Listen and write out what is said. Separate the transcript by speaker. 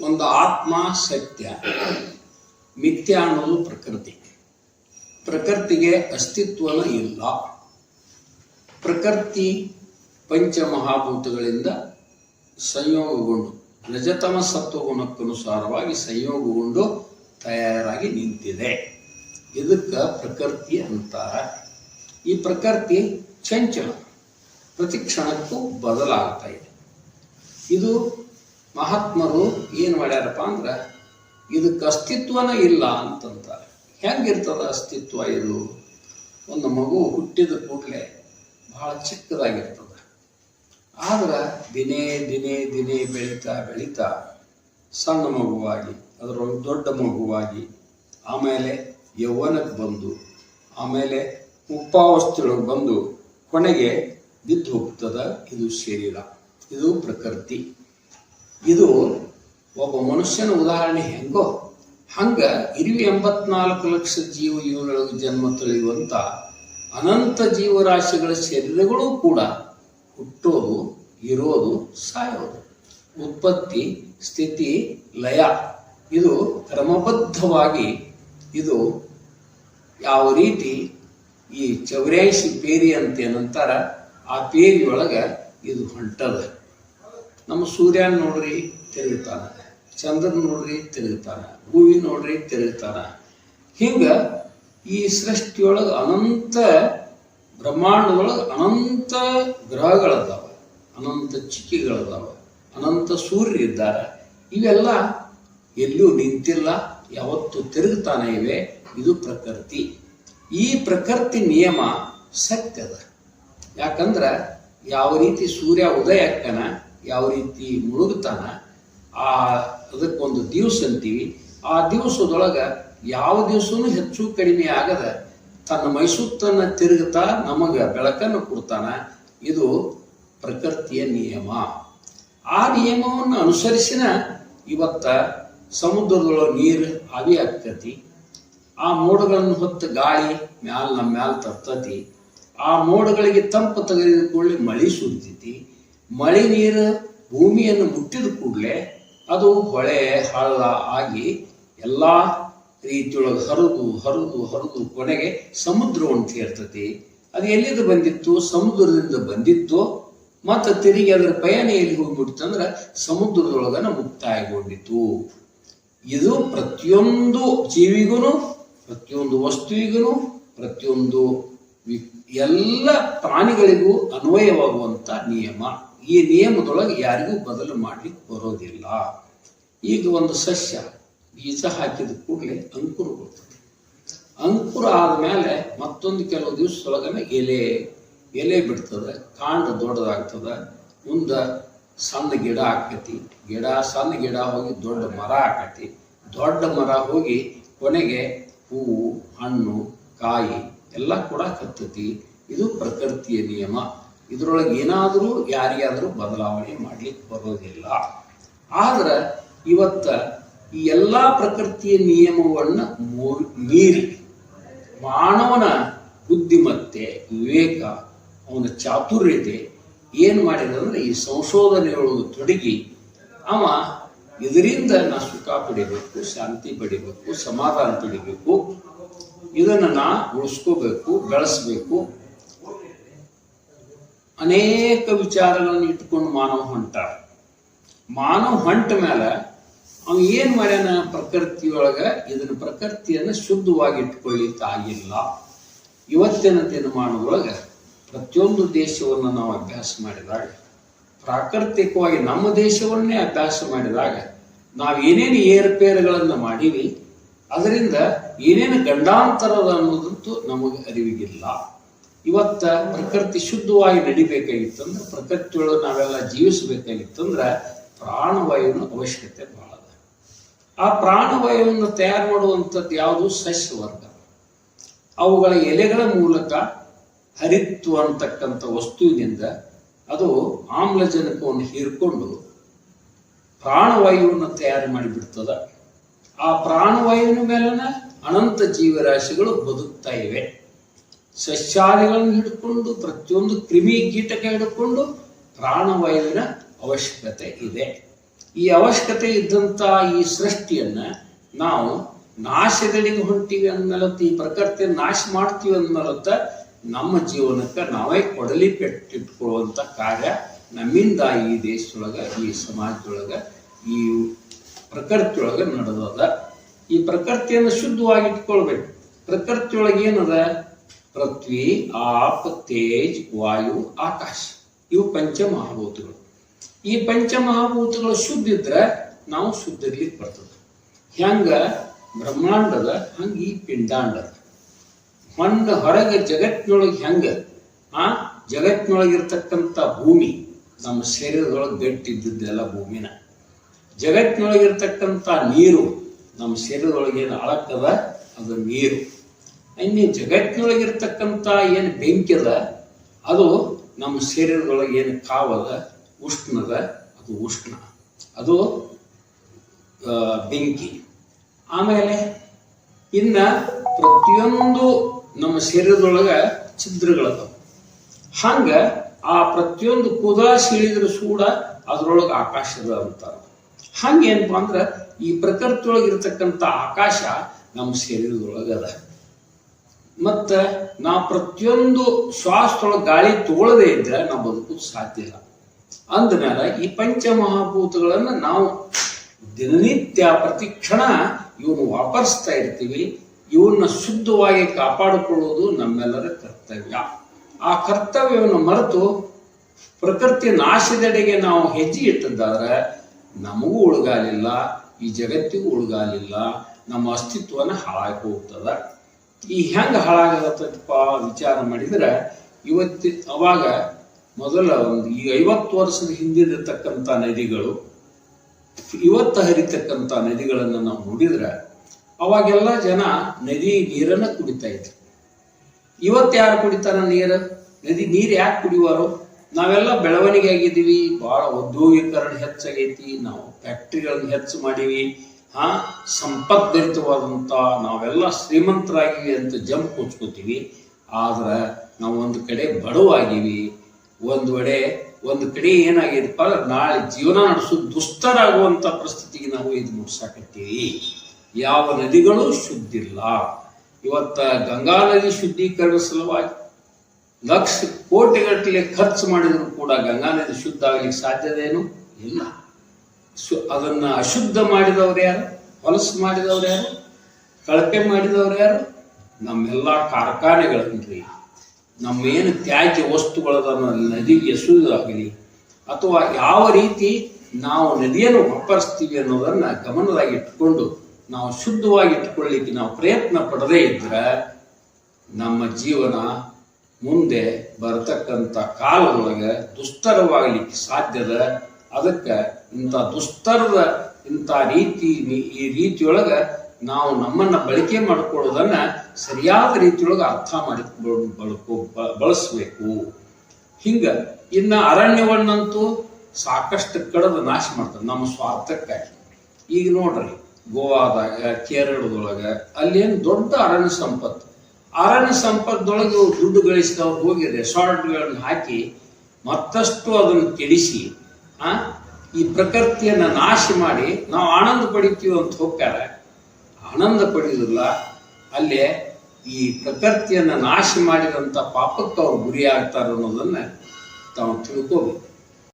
Speaker 1: ಒಂದು ಆತ್ಮ ಸತ್ಯ ಮಿಥ್ಯ ಅನ್ನೋದು ಪ್ರಕೃತಿ. ಪ್ರಕೃತಿಗೆ ಅಸ್ತಿತ್ವನ ಇಲ್ಲ. ಪ್ರಕೃತಿ ಪಂಚಮಹಾಭೂತಗಳಿಂದ ಸಂಯೋಗಗೊಂಡು ರಜತಮ ಸತ್ವಗುಣಕ್ಕನುಸಾರವಾಗಿ ಸಂಯೋಗಗೊಂಡು ತಯಾರಾಗಿ ನಿಂತಿದೆ. ಇದಕ್ಕೆ ಪ್ರಕೃತಿ ಅಂತಾರೆ? ಈ ಪ್ರಕೃತಿ ಚಂಚಲ. ಪ್ರತಿ ಕ್ಷಣಕ್ಕೂ ಬದಲಾಗ್ತಾ ಇದೆ. ಇದು ಮಹಾತ್ಮರು ಏನು ಮಾಡ್ಯಾರಪ್ಪ ಅಂದ್ರೆ ಇದಕ್ಕೆ ಅಸ್ತಿತ್ವನ ಇಲ್ಲ ಅಂತಂತಾರೆ. ಹೆಂಗಿರ್ತದ ಅಸ್ತಿತ್ವ ಇದು? ಒಂದು ಮಗು ಹುಟ್ಟಿದ ಕೂಡಲೇ ಬಹಳ ಚಿಕ್ಕದಾಗಿರ್ತದ. ಆದ್ರೆ ದಿನೇ ದಿನೇ ದಿನೇ ಬೆಳೀತಾ ಬೆಳೀತಾ ಸಣ್ಣ ಮಗುವಾಗಿ, ಅದರೊಳಗೆ ದೊಡ್ಡ ಮಗುವಾಗಿ, ಆಮೇಲೆ ಯೌವನಕ್ಕೆ ಬಂದು, ಆಮೇಲೆ ಮುಪ್ಪಾವಸ್ಥೆಯೊಳಗೆ ಬಂದು ಕೊನೆಗೆ ಬಿದ್ದು ಹೋಗ್ತದ ಇದು ಶರೀರ. ಇದು ಪ್ರಕೃತಿ. ಇದು ಒಬ್ಬ ಮನುಷ್ಯನ ಉದಾಹರಣೆ ಹೆಂಗೋ, ಹಂಗ ಇರುವ ಎಂಬತ್ನಾಲ್ಕು ಲಕ್ಷ ಜೀವ ಇವರೊಳಗೆ ಜನ್ಮ ತೊಳೆಯುವಂಥ ಅನಂತ ಜೀವರಾಶಿಗಳ ಶರೀರಗಳು ಕೂಡ ಹುಟ್ಟೋದು, ಇರೋದು, ಸಾಯೋದು. ಉತ್ಪತ್ತಿ, ಸ್ಥಿತಿ, ಲಯ. ಇದು ಕ್ರಮಬದ್ಧವಾಗಿ ಇದು ಯಾವ ರೀತಿ ಈ ಚೌರ್ಯಾಯಿಸಿ ಪೇರಿ ಅಂತ ಏನಂತಾರ, ಆ ಪೇರಿಯೊಳಗೆ ಇದು ಹೊಂಟದ. ನಮ್ಮ ಸೂರ್ಯನ ನೋಡ್ರಿ, ತಿರುಗುತ್ತಾನ. ಚಂದ್ರನ ನೋಡ್ರಿ, ತಿರುಗುತ್ತಾನ. ಭೂಮಿ ನೋಡ್ರಿ, ತಿರುಗುತ್ತಾನ. ಹಿಂಗ ಈ ಸೃಷ್ಟಿಯೊಳಗೆ ಅನಂತ ಬ್ರಹ್ಮಾಂಡದೊಳಗೆ ಅನಂತ ಗ್ರಹಗಳದಾವ, ಅನಂತ ಚಿಕ್ಕಿಗಳದಾವ, ಅನಂತ ಸೂರ್ಯ ಇದ್ದಾರೆ. ಇವೆಲ್ಲ ಎಲ್ಲೂ ನಿಂತಿಲ್ಲ, ಯಾವತ್ತು ತಿರುಗುತ್ತಾನೆ ಇವೆ. ಇದು ಪ್ರಕೃತಿ. ಈ ಪ್ರಕೃತಿ ನಿಯಮ ಸತ್ಯದ. ಯಾಕಂದ್ರೆ ಯಾವ ರೀತಿ ಸೂರ್ಯ ಉದಯ ಅಕ್ಕನ ಯಾವ ರೀತಿ ಮುಳುಗ್ತಾನ ಆ ಅದಕ್ಕೊಂದು ದಿವಸ ಅಂತೀವಿ. ಆ ದಿವಸದೊಳಗೆ ಯಾವ ದಿವಸನೂ ಹೆಚ್ಚು ಕಡಿಮೆ ಆಗದ ತನ್ನ ಮೈಸೂತ್ತನ್ನು ತಿರುಗುತ್ತಾ ನಮಗೆ ಬೆಳಕನ್ನು ಕೊಡ್ತಾನ, ಇದು ಪ್ರಕೃತಿಯ ನಿಯಮ. ಆ ನಿಯಮವನ್ನು ಅನುಸರಿಸಿನ ಇವತ್ತ ಸಮುದ್ರದೊಳಗೆ ನೀರು ಆವಿ ಆಗ್ತತಿ. ಆ ಮೋಡಗಳನ್ನು ಹೊತ್ತು ಗಾಳಿ ಮ್ಯಾಲ ನಮ್ಮ ಮ್ಯಾಲ ತರ್ತತಿ. ಆ ಮೋಡಗಳಿಗೆ ತಂಪು ತೆಗೆದುಕೊಳ್ಳಿ ಮಳೆ ಸುರಿತೈತಿ. ಮಳೆ ನೀರು ಭೂಮಿಯನ್ನು ಮುಟ್ಟಿದ ಕೂಡಲೇ ಅದು ಹೊಳೆ, ಹಳ್ಳ ಆಗಿ ಎಲ್ಲ ರೀತಿಯೊಳಗೆ ಹರಿದು ಹರಿದು ಹರಿದು ಕೊನೆಗೆ ಸಮುದ್ರವನ್ನು ಸೇರ್ತತಿ. ಅದು ಎಲ್ಲಿಂದ ಬಂದಿತ್ತು? ಸಮುದ್ರದಿಂದ ಬಂದಿತ್ತು. ಮತ್ತು ತಿರುಗಿ ಅದರ ಪಯಣ ಎಲ್ಲಿ ಹೋಗ್ಬಿಡ್ತಂದ್ರೆ ಸಮುದ್ರದೊಳಗನ ಮುಕ್ತಾಯಗೊಂಡಿತು ಇದು ಪ್ರತಿಯೊಂದು ಜೀವಿಗೂ ಪ್ರತಿಯೊಂದು ವಸ್ತುವಿಗೂ ಪ್ರತಿಯೊಂದು ಎಲ್ಲ ಪ್ರಾಣಿಗಳಿಗೂ ಅನ್ವಯವಾಗುವಂತ ನಿಯಮ. ಈ ನಿಯಮದೊಳಗೆ ಯಾರಿಗೂ ಬದಲು ಮಾಡ್ಲಿಕ್ಕೆ ಬರೋದಿಲ್ಲ. ಈಗ ಒಂದು ಸಸ್ಯ, ಬೀಜ ಹಾಕಿದ ಕೂಡಲೇ ಅಂಕುರ ಬರ್ತದೆ. ಅಂಕುರ ಆದಮೇಲೆ ಮತ್ತೊಂದು ಕೆಲವು ದಿವಸದೊಳಗನೆ ಎಲೆ ಎಲೆ ಬಿಡ್ತದೆ, ಕಾಂಡ ದೊಡ್ಡದಾಗ್ತದೆ, ಮುಂದೆ ಸಣ್ಣ ಗಿಡ ಆಕತಿ, ಗಿಡ, ಸಣ್ಣ ಗಿಡ ಹೋಗಿ ದೊಡ್ಡ ಮರ ಆಕತಿ, ದೊಡ್ಡ ಮರ ಹೋಗಿ ಕೊನೆಗೆ ಹೂವು ಹಣ್ಣು, ಕಾಯಿ ಎಲ್ಲ ಕೂಡ ಕತ್ತತಿ. ಇದು ಪ್ರಕೃತಿಯ ನಿಯಮ. ಇದರೊಳಗೆ ಏನಾದರೂ ಯಾರಿಗಾದರೂ ಬದಲಾವಣೆ ಮಾಡಲಿಕ್ಕೆ ಬರೋದಿಲ್ಲ. ಆದ್ರೆ ಇವತ್ತ ಈ ಎಲ್ಲ ಪ್ರಕೃತಿಯ ನಿಯಮವನ್ನು ಮೀರಿ ಮಾನವನ ಬುದ್ಧಿಮತ್ತೆ, ವಿವೇಕ, ಅವನ ಚಾತುರ್ಯತೆ ಏನು ಮಾಡಿದಂದ್ರೆ ಈ ಸಂಶೋಧನೆಗಳು ತೊಡಗಿ ಅವ ಇದರಿಂದ ನಾ ಸುಖ ಪಡಿಬೇಕು, ಶಾಂತಿ ಪಡಿಬೇಕು, ಸಮಾಧಾನ ಪಡಿಬೇಕು, ಇದನ್ನು ನಾ ಉಳಿಸ್ಕೋಬೇಕು, ಬೆಳೆಸ್ಬೇಕು ಅನೇಕ ವಿಚಾರಗಳನ್ನು ಇಟ್ಕೊಂಡು ಮಾನವ ಹೊಂಟ ಮಾನವ ಹೊಂಟ ಮೇಲೆ ಅವನು ಏನ್ ಮಾಡ್ಯಾನ? ಪ್ರಕೃತಿಯೊಳಗ ಇದನ್ನ ಪ್ರಕೃತಿಯನ್ನ ಶುದ್ಧವಾಗಿ ಇಟ್ಕೊಳ್ಳಿಕ್ಕೆ ಆಗಿಲ್ಲ. ಇವತ್ತಿನ ದಿನಮಾನದೊಳಗ ಪ್ರತಿಯೊಂದು ದೇಶವನ್ನು ನಾವು ಅಭ್ಯಾಸ ಮಾಡಿದಾಗ, ಪ್ರಾಕೃತಿಕವಾಗಿ ನಮ್ಮ ದೇಶವನ್ನೇ ಅಭ್ಯಾಸ ಮಾಡಿದಾಗ, ನಾವು ಏನೇನು ಏರ್ಪೇರುಗಳನ್ನು ಮಾಡೀವಿ, ಅದರಿಂದ ಏನೇನು ಗಂಡಾಂತರದ ಅನ್ನೋದಂತೂ ನಮಗೆ ಅರಿವಿಗಿಲ್ಲ. ಇವತ್ತ ಪ್ರಕೃತಿ ಶುದ್ಧವಾಗಿ ನಡಿಬೇಕಾಗಿತ್ತಂದ್ರೆ ಪ್ರಕೃತಿಯೊಳಗೆ ನಾವೆಲ್ಲ ಜೀವಿಸಬೇಕಾಗಿತ್ತಂದ್ರೆ ಪ್ರಾಣವಾಯುವಿನ ಅವಶ್ಯಕತೆ ಬಹಳ ಅದ. ಆ ಪ್ರಾಣವಾಯುವನ್ನು ತಯಾರು ಮಾಡುವಂಥದ್ದು ಯಾವುದು? ಸಸ್ಯವರ್ಗ. ಅವುಗಳ ಎಲೆಗಳ ಮೂಲಕ ಹರಿತ್ತು ಅಂತಕ್ಕಂಥ ವಸ್ತುವಿನಿಂದ ಅದು ಆಮ್ಲಜನಕವನ್ನು ಹೀರ್ಕೊಂಡು ಪ್ರಾಣವಾಯುವನ್ನು ತಯಾರು ಮಾಡಿಬಿಡ್ತದ. ಆ ಪ್ರಾಣವಾಯುವಿನ ಮೇಲನ ಅನಂತ ಜೀವರಾಶಿಗಳು ಬದುಕ್ತಾ ಇವೆ. ಸಸ್ಯಾದಿಗಳನ್ನು ಹಿಡ್ಕೊಂಡು, ಪ್ರತಿಯೊಂದು ಕ್ರಿಮಿ ಕೀಟಕ ಹಿಡ್ಕೊಂಡು ಪ್ರಾಣವಾಯುವಿನ ಅವಶ್ಯಕತೆ ಇದೆ. ಈ ಅವಶ್ಯಕತೆ ಇದ್ದಂಥ ಈ ಸೃಷ್ಟಿಯನ್ನ ನಾವು ನಾಶದೆಡೆಗೆ ಹೊಂಟಿವಿ ಅಂದ್ಮೇಲತ್ತ ಈ ಪ್ರಕೃತಿ ನಾಶ ಮಾಡ್ತೀವಿ ಅಂದ್ಮೇಲತ್ತ ನಮ್ಮ ಜೀವನಕ್ಕೆ ನಾವೇ ಕೊಡಲಿ ಪೆಟ್ಟಿಟ್ಕೊಳ್ಳುವಂತ ಕಾರ್ಯ ನಮ್ಮಿಂದ ಈ ದೇಶದೊಳಗೆ, ಈ ಸಮಾಜದೊಳಗೆ, ಈ ಪ್ರಕೃತಿಯೊಳಗೆ ನಡೆದದ. ಈ ಪ್ರಕೃತಿಯನ್ನು ಶುದ್ಧವಾಗಿ ಇಟ್ಕೊಳ್ಬೇಕು. ಪ್ರಕೃತಿಯೊಳಗೆ ಏನದ? ಪೃಥ್ವಿ, ಆಪ್, ತೇಜ್, ವಾಯು, ಆಕಾಶ. ಇವು ಪಂಚಮಹಾಭೂತಗಳು. ಈ ಪಂಚಮಹಾಭೂತಗಳು ಶುದ್ಧ ಇದ್ರೆ ನಾವು ಶುದ್ಧ ಇರ್ಲಿಕ್ಕೆ ಬರ್ತದೆ. ಹೆಂಗ? ಬ್ರಹ್ಮಾಂಡದ ಹಂಗ ಈ ಪಿಂಡಾಂಡದ. ಮಣ್ಣು ಹೊರಗೆ ಜಗತ್ತಿನೊಳಗೆ ಹೆಂಗ? ಆ ಜಗತ್ತಿನೊಳಗಿರ್ತಕ್ಕಂಥ ಭೂಮಿ, ನಮ್ಮ ಶರೀರದೊಳಗೆ ಗಟ್ಟಿದ್ದೆಲ್ಲ ಭೂಮಿನ. ಜಗತ್ತಿನೊಳಗಿರ್ತಕ್ಕಂಥ ನೀರು, ನಮ್ಮ ಶರೀರದೊಳಗೆ ಏನು ಅಳಕ್ಕದ ಅದು ನೀರು. ಇನ್ನು ಜಗತ್ತಿನೊಳಗಿರ್ತಕ್ಕಂಥ ಏನು ಬೆಂಕಿ ಅದ, ಅದು ನಮ್ಮ ಶರೀರದೊಳಗೆ ಏನು ಕಾವದ ಉಷ್ಣದ ಅದು ಉಷ್ಣ. ಅದು ಬೆಂಕಿ. ಆಮೇಲೆ ಇನ್ನ ಪ್ರತಿಯೊಂದು ನಮ್ಮ ಶರೀರದೊಳಗೆ ಛಿದ್ರಗಳದಾವ. ಹಂಗ ಆ ಪ್ರತಿಯೊಂದು ಕುದ ಸಿಳಿದ್ರೂ ಕೂಡ ಅದ್ರೊಳಗೆ ಆಕಾಶದ ಅಂತಾರ. ಹಂಗೇನಪ್ಪ ಅಂದ್ರೆ ಈ ಪ್ರಕೃತಿಯೊಳಗೆ ಇರ್ತಕ್ಕಂಥ ಆಕಾಶ ನಮ್ಮ ಶರೀರದೊಳಗದ. ಮತ್ತ ನಾವು ಪ್ರತಿಯೊಂದು ಶ್ವಾಸದೊಳಗೆ ಗಾಳಿ ತಗೊಳ್ಳದೇ ಇದ್ರೆ ನಾವು ಬದುಕೋದು ಸಾಧ್ಯ ಇಲ್ಲ. ಅಂದಮೇಲೆ ಈ ಪಂಚಮಹಾಭೂತಗಳನ್ನು ನಾವು ದಿನನಿತ್ಯ ಪ್ರತಿ ಕ್ಷಣ ಇವನು ವಾಪರಿಸ್ತಾ ಇರ್ತೀವಿ. ಇವನ್ನ ಶುದ್ಧವಾಗಿ ಕಾಪಾಡಿಕೊಳ್ಳುವುದು ನಮ್ಮೆಲ್ಲರ ಕರ್ತವ್ಯ. ಆ ಕರ್ತವ್ಯವನ್ನು ಮರೆತು ಪ್ರಕೃತಿ ನಾಶದೆಡೆಗೆ ನಾವು ಹೆಜ್ಜೆ ಇಟ್ಟದ್ದಾದ್ರೆ ನಮಗೂ ಉಳಗಾಲಿಲ್ಲ, ಈ ಜಗತ್ತಿಗೂ ಉಳಗಾಲಿಲ್ಲ, ನಮ್ಮ ಅಸ್ತಿತ್ವನ ಹಾಳಾಗಿ ಹೋಗ್ತದ. ಈ ಹೆಂಗೆ ಹಾಳಾಗತ್ತಪ್ಪ ವಿಚಾರ ಮಾಡಿದ್ರೆ ಇವತ್ತಿ ಅವಾಗ ಮೊದಲ ಒಂದು ಈಗ ಐವತ್ತು ವರ್ಷದ ಹಿಂದಿರತಕ್ಕಂಥ ನದಿಗಳು, ಇವತ್ತು ಹರಿತಕ್ಕಂಥ ನದಿಗಳನ್ನು ನಾವು ನೋಡಿದ್ರೆ ಅವಾಗೆಲ್ಲ ಜನ ನದಿ ನೀರನ್ನ ಕುಡಿತಾ ಇದ್ರು. ಇವತ್ತು ಯಾರು ಕುಡಿತಾರ ನೀರು? ನದಿ ನೀರು ಯಾಕೆ ಕುಡಿಯುವರು? ನಾವೆಲ್ಲ ಬೆಳವಣಿಗೆ ಆಗಿದ್ದೀವಿ ಭಾಳ ಉದ್ಯೋಗೀಕರಣ ಹೆಚ್ಚಾಗೈತಿ, ನಾವು ಫ್ಯಾಕ್ಟ್ರಿಗಳನ್ನು ಹೆಚ್ಚು ಮಾಡೀವಿ ಹಾ ಸಂಪದ್ಭರಿತವಾದಂಥ ನಾವೆಲ್ಲ ಶ್ರೀಮಂತರಾಗಿವಿ ಅಂತ ಜಂಪ್ ಕೊಚ್ಕೋತೀವಿ. ಆದ್ರೆ ನಾವು ಒಂದು ಕಡೆ ಬಡವಾಗಿವಿ. ಒಂದು ವೇಳೆ ಒಂದು ಕಡೆ ಏನಾಗಿದೆಪ್ಪ ಅಂದ್ರೆ ನಾಳೆ ಜೀವನ ನಡೆಸೋ ದುಷ್ಟರಾಗುವಂಥ ಪರಿಸ್ಥಿತಿಗೆ ನಾವು ಇದು ಮುಟ್ಸಾಕತ್ತೀವಿ. ಯಾವ ನದಿಗಳು ಶುದ್ಧಿಲ್ಲ. ಇವತ್ತ ಗಂಗಾ ನದಿ ಶುದ್ಧೀಕರಣ ಸಲುವಾಗಿ ಲಕ್ಷ ಕೋಟಿಗಟ್ಟಲೆ ಖರ್ಚು ಮಾಡಿದರೂ ಕೂಡ ಗಂಗಾ ನದಿ ಶುದ್ಧ ಆಗ್ಲಿಕ್ಕೆ ಸಾಧ್ಯದೇನು ಇಲ್ಲ. ಶು ಅದನ್ನ ಅಶುದ್ಧ ಮಾಡಿದವ್ರು ಯಾರು? ಹೊಲಸು ಮಾಡಿದವ್ರು ಯಾರು? ಕಳಪೆ ಮಾಡಿದವ್ರು ಯಾರು? ನಮ್ಮೆಲ್ಲ ಕಾರ್ಖಾನೆಗಳನ್ರಿ ನಮ್ಮೇನು ತ್ಯಾಜ್ಯ ವಸ್ತುಗಳದನ್ನು ನದಿಗೆ ಎಸುವುದಾಗಲಿ ಅಥವಾ ಯಾವ ರೀತಿ ನಾವು ನದಿಯನ್ನು ವಾಪರಿಸ್ತೀವಿ ಅನ್ನೋದನ್ನು ಗಮನದಾಗಿ ಇಟ್ಟುಕೊಂಡು ನಾವು ಶುದ್ಧವಾಗಿ ಇಟ್ಕೊಳ್ಳಿಕ್ಕೆ ನಾವು ಪ್ರಯತ್ನ ಪಡದೇ ಇದ್ರೆ ನಮ್ಮ ಜೀವನ ಮುಂದೆ ಬರತಕ್ಕಂಥ ಕಾಲದೊಳಗೆ ದುಸ್ತರವಾಗಲಿಕ್ಕೆ ಸಾಧ್ಯದ ಅದಕ್ಕೆ ಇಂಥ ದುಸ್ತರದ ಇಂಥ ರೀತಿ ಈ ರೀತಿಯೊಳಗೆ ನಾವು ನಮ್ಮನ್ನು ಬಳಕೆ ಮಾಡ್ಕೊಳ್ಳೋದನ್ನ ಸರಿಯಾದ ರೀತಿಯೊಳಗೆ ಅರ್ಥ ಮಾಡಿ ಬಳಕೋ ಬಳಸ್ಬೇಕು. ಹಿಂಗ ಇನ್ನ ಅರಣ್ಯವನ್ನಂತೂ ಸಾಕಷ್ಟು ಕಡದ ನಾಶ ಮಾಡ್ತಾರೆ ನಮ್ಮ ಸ್ವಾರ್ಥಕ್ಕಾಗಿ. ಈಗ ನೋಡ್ರಿ, ಗೋವಾದಾಗ, ಕೇರಳದೊಳಗ ಅಲ್ಲೇನು ದೊಡ್ಡ ಅರಣ್ಯ ಸಂಪತ್ತು. ಅರಣ್ಯ ಸಂಪತ್ತೊಳಗೆ ಇವ್ರು ದುಡ್ಡು ಗಳಿಸಿದವ್ರು ಹೋಗಿ ರೆಸಾರ್ಟ್ಗಳನ್ನು ಹಾಕಿ ಮತ್ತಷ್ಟು ಅದನ್ನು ಕೆಡಿಸಿ ಆ? ಈ ಪ್ರಕೃತಿಯನ್ನ ನಾಶ ಮಾಡಿ ನಾವು ಆನಂದ ಪಡಿತೀವಿ ಅಂತ ಹೋಗ್ತಾರೆ. ಆನಂದ ಪಡೆಯುವುದಿಲ್ಲ ಅಲ್ಲೇ ಈ ಪ್ರಕೃತಿಯನ್ನ ನಾಶ ಮಾಡಿದಂಥ ಪಾಪಕ್ಕೆ ಅವ್ರು ಗುರಿಯಾಗ್ತಾರೆ ಅನ್ನೋದನ್ನ ತಾವು ತಿಳ್ಕೋಬೇಕು.